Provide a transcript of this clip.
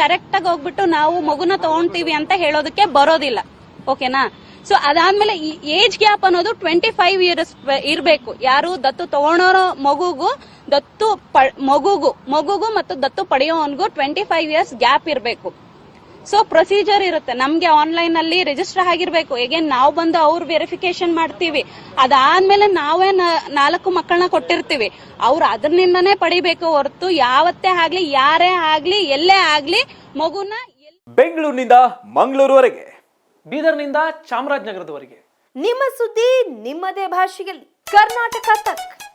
Direct ಆಗಿ ಹೋಗ್ಬಿಟ್ಟು ನಾವು ಮಗುನ ತಗೊಂತೀವಿ ಅಂತ ಹೇಳೋದಕ್ಕೆ ಬರೋದಿಲ್ಲ. ಓಕೆನಾ ಸೊ ಅದಾದ್ಮೇಲೆ ಈ ಏಜ್ ಗ್ಯಾಪ್ ಅನ್ನೋದು ಟ್ವೆಂಟಿ ಫೈವ್ ಇಯರ್ಸ್ ಇರಬೇಕು. ಯಾರು ದತ್ತು ತಗೊಳೋರೋ ಮಗುಗೂ, ದತ್ತು ಮಗುಗೂ ಮಗುಗೂ ಮತ್ತು ದತ್ತು ಪಡೆಯೋನ್ಗೂ ಟ್ವೆಂಟಿ ಫೈವ್ ಇಯರ್ಸ್ ಗ್ಯಾಪ್ ಇರಬೇಕು. ಸೊ ಪ್ರೊಸೀಜರ್ ಇರುತ್ತೆ. ನಮ್ಗೆ ಆನ್ಲೈನ್ ಅಲ್ಲಿ ರಿಜಿಸ್ಟರ್ ಆಗಿರ್ಬೇಕು. ಹೇಗೆ ನಾವು ಬಂದು ಅವ್ರ ವೆರಿಫಿಕೇಶನ್ ಮಾಡ್ತೀವಿ. ಅದಾದ್ಮೇಲೆ ನಾವೇ ನ- ನಾಲ್ಕು ಮಕ್ಕಳನ್ನ ಕೊಟ್ಟಿರ್ತೀವಿ. ಅವ್ರು ಅದರಿಂದನೇ ಪಡಿಬೇಕು ಹೊರತು ಯಾವತ್ತೇ ಆಗ್ಲಿ ಯಾರೇ ಆಗ್ಲಿ ಎಲ್ಲೇ ಆಗ್ಲಿ ಮಗುನ ಎಲ್- ಬೆಂಗಳೂರಿನಿಂದ ಮಂಗಳೂರುವರೆಗೆ ಬೀದರ್ನಿಂದ ಚಾಮರಾಜನಗರದವರೆಗೆ. ನಿಮ್ಮ ಸುದ್ದಿ ನಿಮ್ಮದೇ ಭಾಷೆಯಲ್ಲಿ. ಕರ್ನಾಟಕ ತಕ್.